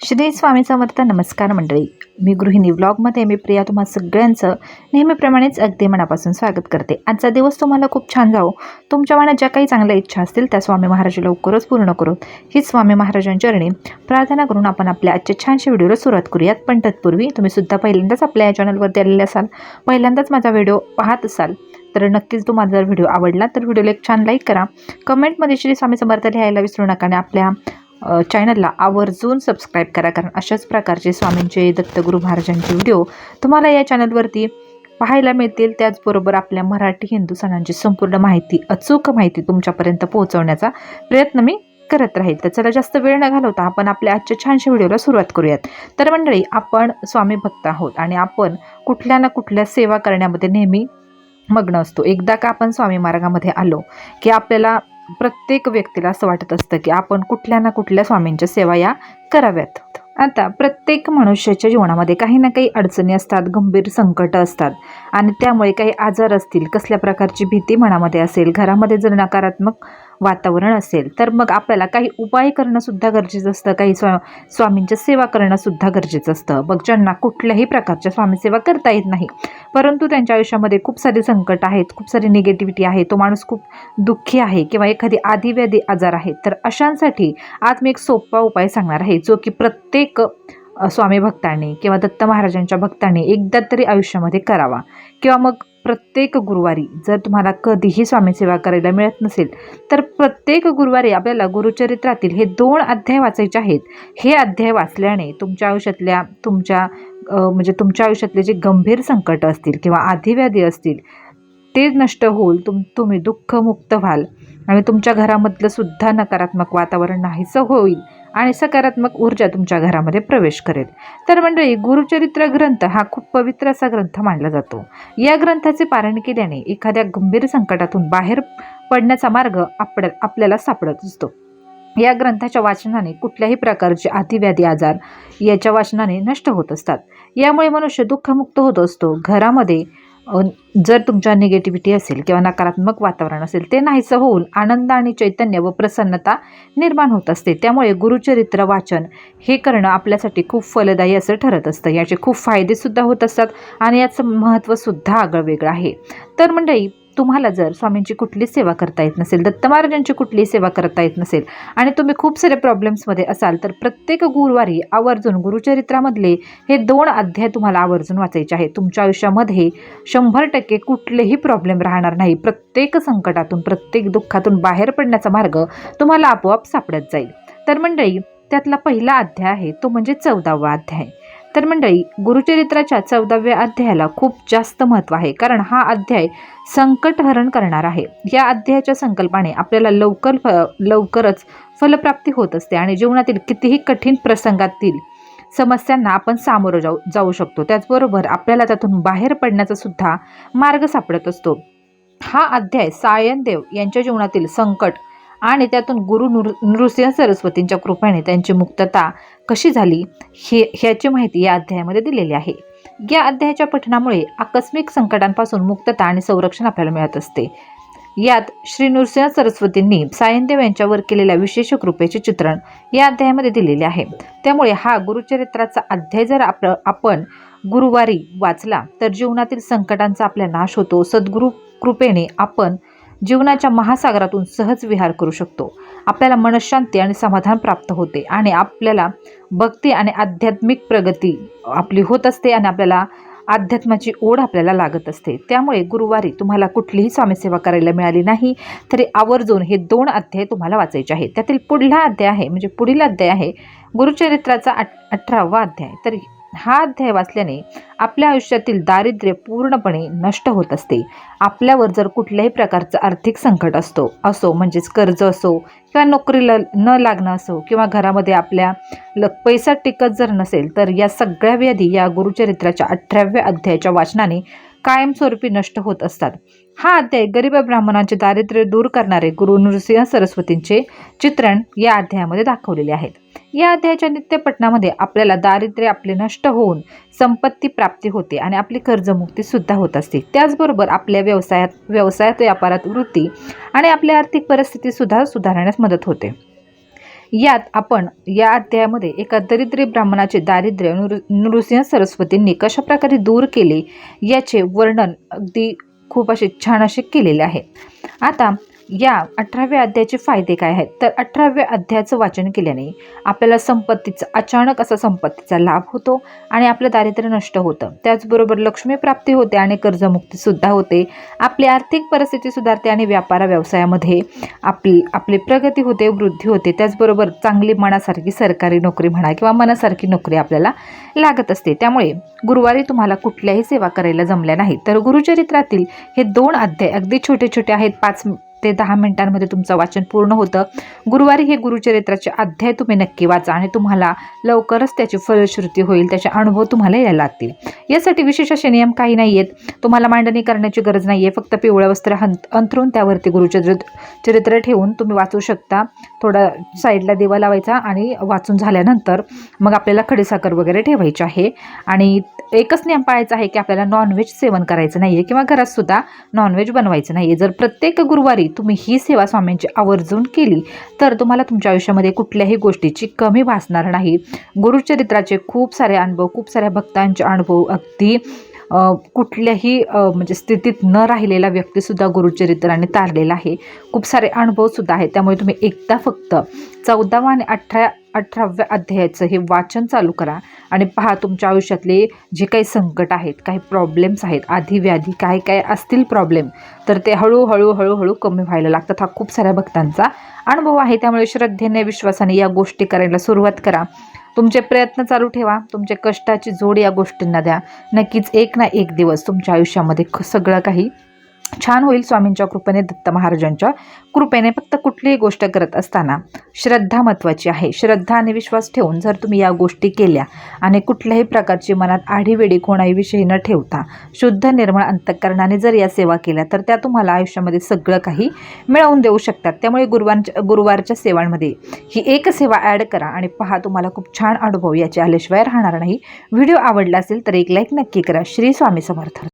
श्री स्वामी समर्थ नमस्कार मंडळी. मी गृहिणी व्लॉगमध्ये मी प्रिया तुम्हा सगळ्यांचं नेहमीप्रमाणेच अगदी मनापासून स्वागत करते. आजचा दिवस तुम्हाला खूप छान जावो. तुमच्या मनात ज्या काही चांगल्या इच्छा असतील त्या स्वामी महाराज लवकरच पूर्ण करू. हीच स्वामी महाराजांच्या चरणी. प्रार्थना करून आपण आपल्या आजच्या छानशा व्हिडिओला सुरुवात करूयात. पण तत्पूर्वी तुम्ही सुद्धा पहिल्यांदाच आपल्या या चॅनलवरती आलेले असाल पहिल्यांदाच माझा व्हिडिओ पाहत असाल तर नक्कीच तुम्हाला जर व्हिडिओ आवडला तर व्हिडिओला एक छान लाईक करा. कमेंटमध्ये श्री स्वामी समर्थ लिहायला विसरू नका आणि आपल्या चॅनलला आवर्जून सबस्क्राईब करा. कारण अशाच प्रकारचे स्वामींचे दत्तगुरू महाराजांचे व्हिडिओ तुम्हाला या चॅनलवरती पाहायला मिळतील. त्याचबरोबर आपल्या मराठी हिंदू सणांची संपूर्ण माहिती अचूक माहिती तुमच्यापर्यंत पोहोचवण्याचा प्रयत्न मी करत राहील. तर चला जास्त वेळ न घालवता आपण आपल्या आजच्या छानशा व्हिडिओला सुरुवात करूयात. तर मंडळी आपण स्वामी भक्त आहोत आणि आपण कुठल्या ना कुठल्या सेवा करण्यामध्ये नेहमी मग्न असतो. एकदा का आपण स्वामी मार्गामध्ये आलो की आपल्याला प्रत्येक व्यक्तीला असं वाटत असतं की आपण कुठल्या ना कुठल्या स्वामींच्या सेवा या कराव्यात. आता प्रत्येक मनुष्याच्या जीवनामध्ये काही ना काही अडचणी असतात गंभीर संकट असतात. आणि त्यामुळे काही आजार असतील कसल्या प्रकारची भीती मनामध्ये असेल घरामध्ये जर नकारात्मक वातावरण असेल. तर मग आपल्याला काही उपाय करणंसुद्धा गरजेचं असतं. काही स्वा स्वामींच्या सेवा करणंसुद्धा गरजेचं असतं. मग ज्यांना कुठल्याही प्रकारच्या स्वामीसेवा करता येत नाही परंतु त्यांच्या आयुष्यामध्ये खूप सारे संकट आहेत खूप सारी निगेटिव्हिटी आहे तो माणूस खूप दुःखी आहे किंवा एखादी आधीव्याधी आजार आहे तर अशांसाठी आज मी एक सोपा उपाय सांगणार आहे जो की प्रत्येक स्वामी भक्तांनी किंवा दत्त महाराजांच्या भक्तांनी एकदा तरी आयुष्यामध्ये करावा. किंवा मग प्रत्येक गुरुवारी जर तुम्हाला कधीही स्वामीसेवा करायला मिळत नसेल तर प्रत्येक गुरुवारी आपल्याला गुरुचरित्रातील हे दोन अध्याय वाचायचे आहेत. हे अध्याय वाचल्याने तुमच्या आयुष्यातल्या तुमच्या म्हणजे तुमच्या आयुष्यातले जे गंभीर संकट असतील किंवा आधिव्याधी असतील ते नष्ट होईल तुम तुम्ही दुःखमुक्त व्हाल. आणि तुमच्या घरामधलं सुद्धा नकारात्मक वातावरण नाहीसं होईल. आणि सकारात्मक ऊर्जा तुमच्या घरामध्ये प्रवेश करेल. तर मंडळी गुरुचरित्र ग्रंथ हा खूप पवित्र असा ग्रंथ मानला जातो. या ग्रंथाचे पारण केल्याने एखाद्या गंभीर संकटातून बाहेर पडण्याचा मार्ग आपल्या आपल्याला सापडत असतो. या ग्रंथाच्या वाचनाने कुठल्याही प्रकारचे अतिव्याधी आजार याच्या वाचनाने नष्ट होत असतात. यामुळे मनुष्य दुःखमुक्त होत असतो. घरामध्ये जर तुमच्या निगेटिव्हिटी असेल किंवा नकारात्मक वातावरण असेल ते नाहीसं होऊन आनंद आणि चैतन्य व प्रसन्नता निर्माण होत असते. त्यामुळे गुरुचरित्र वाचन हे करणं आपल्यासाठी खूप फलदायी असं ठरत असतं. याचे खूप फायदेसुद्धा होत असतात आणि याचं महत्त्वसुद्धा आगळं वेगळं आहे. तर मंडळी तुम्हाला जर स्वामींची कुठलीच सेवा करता येत नसेल दत्त महाराजांची कुठलीही सेवा करता येत नसेल आणि तुम्ही खूप सारे प्रॉब्लेम्समध्ये असाल तर प्रत्येक गुरुवारी आवर्जून गुरुचरित्रामधले हे दोन अध्याय तुम्हाला आवर्जून वाचायचे आहे तुमच्या आयुष्यामध्ये शंभर टक्के कुठलेही प्रॉब्लेम राहणार नाही. प्रत्येक संकटातून प्रत्येक दुःखातून बाहेर पडण्याचा मार्ग तुम्हाला आपोआप सापडत जाईल. तर मंडळी त्यातला पहिला अध्याय आहे तो म्हणजे चौदावा अध्याय. तर मंडळी गुरुचरित्राच्या चौदाव्या अध्यायाला खूप जास्त महत्त्व आहे. कारण हा अध्याय संकटहरण करणार आहे. या अध्यायाच्या संकल्पाने आपल्याला लवकर फ लवकरच फलप्राप्ती होत असते आणि जीवनातील कितीही कठीण प्रसंगातील समस्यांना आपण सामोरं जाऊ जाऊ शकतो. त्याचबरोबर आपल्याला त्यातून बाहेर पडण्याचा सुद्धा मार्ग सापडत असतो. हा अध्याय सायनदेव यांच्या जीवनातील संकट आणि त्यातून गुरु नृ नृसिंह सरस्वतींच्या कृपेने त्यांची मुक्तता कशी झाली हे ह्याची माहिती या अध्यायामध्ये दिलेली आहे. या अध्यायाच्या पठणामुळे आकस्मिक संकटांपासून मुक्तता आणि संरक्षण आपल्याला मिळत असते. यात श्री नृसिंह सरस्वतींनी सायनदेव यांच्यावर केलेल्या विशेष कृपेचे चित्रण या अध्यायामध्ये दिलेले आहे. त्यामुळे हा गुरुचरित्राचा अध्याय जर आप आपण गुरुवारी वाचला तर जीवनातील संकटांचा आपला नाश होतो. सद्गुरू कृपेने आपण जीवनाच्या महासागरातून सहज विहार करू शकतो. आपल्याला मनशांती आणि समाधान प्राप्त होते आणि आपल्याला भक्ती आणि आध्यात्मिक प्रगती आपली होत असते आणि आपल्याला अध्यात्माची ओढ आपल्याला लागत असते. त्यामुळे गुरुवारी तुम्हाला कुठलीही स्वामीसेवा करायला मिळाली नाही तरी आवर्जून हे दोन अध्याय तुम्हाला वाचायचे आहेत. त्यातील पुढला अध्याय आहे म्हणजे पुढील अध्याय आहे गुरुचरित्राचा अठ अठरावा अध्याय. तर हा अध्याय वाचल्याने आपल्या आयुष्यातील दारिद्र्य पूर्णपणे नष्ट होत असते. आपल्यावर जर कुठल्याही प्रकारचं आर्थिक संकट असतो असो म्हणजेच कर्ज असो किंवा नोकरीला न लागणं असो किंवा घरामध्ये आपल्या ल पैसा टिकत जर नसेल तर या सगळ्या व्याधी या गुरुचरित्राच्या अठराव्या अध्यायाच्या वाचनाने कायमस्वरूपी नष्ट होत असतात. हा अध्याय गरीब ब्राह्मणांचे दारिद्र्य दूर करणारे गुरु नृसिंह सरस्वतींचे चित्रण या अध्यायामध्ये दाखवलेले आहेत. या अध्यायाच्या नित्यपटनामध्ये आपल्याला दारिद्र्य आपले नष्ट होऊन संपत्ती प्राप्ती होते आणि आपली कर्जमुक्ती सुद्धा होत असते. त्याचबरोबर आपल्या व्यवसायात व्यवसायात व्यापारात वृत्ती आणि आपल्या आर्थिक परिस्थिती सुद्धा सुधारण्यास मदत होते. यात आपण या अध्यायामध्ये एका दरिद्री ब्राह्मणाचे दारिद्र्य नृ नृसिंह सरस्वतींनी कशाप्रकारे दूर केले याचे वर्णन अगदी खूप असे छान असे केलेले आहे. आता या अठराव्या अध्यायाचे फायदे काय आहेत? तर अठराव्या अध्यायाचं वाचन केल्याने आपल्याला संपत्तीचा अचानक असा संपत्तीचा लाभ होतो आणि आपलं दारिद्र्य नष्ट होतं. त्याचबरोबर लक्ष्मी प्राप्ती होते आणि कर्जमुक्तीसुद्धा होते. आपली आर्थिक परिस्थिती सुधारते आणि व्यापार व्यवसायामध्ये आपली आपली प्रगती होते वृद्धी होते. त्याचबरोबर चांगली मनासारखी सरकारी नोकरी म्हणा किंवा मनासारखी नोकरी आपल्याला लागत असते. त्यामुळे गुरुवारी तुम्हाला कुठल्याही सेवा करायला जमल्या नाही तर गुरुचरित्रातील हे दोन अध्याय अगदी छोटे छोटे आहेत. पाच ते दहा मिनिटांमध्ये तुमचं वाचन पूर्ण होतं. गुरुवारी हे गुरुचरित्राचे अध्याय तुम्ही नक्की वाचा आणि तुम्हाला लवकरच त्याची फलश्रुती होईल त्याचे अनुभव तुम्हाला यायला लागतील. यासाठी विशेष असे नियम काही नाही आहेत तुम्हाला मांडणी करण्याची गरज नाही आहे फक्त पिवळं वस्त्र हंत अंथरून त्यावरती गुरुचरित्र चरित्र ठेवून तुम्ही वाचू शकता. थोडा साईडला दिवा लावायचा आणि वाचून झाल्यानंतर मग आपल्याला खडीसाखर वगैरे ठेवायची आहे. आणि एकच नियम पाळायचा आहे की आपल्याला नॉनव्हेज सेवन करायचं नाही आहे किंवा घरातसुद्धा नॉनव्हेज बनवायचं नाही आहे जर प्रत्येक गुरुवारी तुम्ही ही सेवा स्वामींची आवर्जून केली तर तुम्हाला तुमच्या आयुष्यामध्ये कुठल्याही गोष्टीची कमी भासणार नाही. गुरुचरित्राचे खूप सारे अनुभव खूप साऱ्या भक्तांचे अनुभव अगदी कुठल्याही म्हणजे स्थितीत न राहिलेला व्यक्तीसुद्धा गुरुचरित्राने तारलेला आहे. खूप सारे अनुभवसुद्धा आहेत त्यामुळे तुम्ही एकदा फक्त चौदावा आणि अठरा अठराव्या अध्यायाचं हे वाचन चालू करा आणि पहा तुमच्या आयुष्यातले जे काही संकट आहेत काही प्रॉब्लेम्स आहेत आधी व्याधी काय काय असतील प्रॉब्लेम तर ते हळूहळू हळूहळू कमी व्हायला लागतात. हा खूप साऱ्या भक्तांचा अनुभव आहे. त्यामुळे श्रद्धेने विश्वासाने या गोष्टी करायला सुरुवात करा. तुमचे प्रयत्न चालू ठेवा. तुमचे कष्टाची जोड या गोष्टींना द्या. नक्कीच एक ना एक दिवस तुमच्या आयुष्यामध्ये ख- सगळं काही छान होईल स्वामींच्या कृपेने दत्त महाराजांच्या कृपेने फक्त कुठलीही गोष्ट करत असताना श्रद्धा महत्त्वाची आहे. श्रद्धा आणि विश्वास ठेवून जर तुम्ही या गोष्टी केल्या आणि कुठल्याही प्रकारची मनात आढीवेडी कोणाहीविषयी न ठेवता शुद्ध निर्मळ अंतकरणाने जर या सेवा केल्या तर त्या तुम्हाला आयुष्यामध्ये सगळं काही मिळवून देऊ शकतात. त्यामुळे गुरुवारच्या गुरुवारच्या सेवांमध्ये ही एक सेवा ॲड करा आणि पहा तुम्हाला खूप छान अनुभव याचे आल्याशिवाय राहणार नाही. व्हिडिओ आवडला असेल तर एक लाईक नक्की करा. श्री स्वामी समर्थ.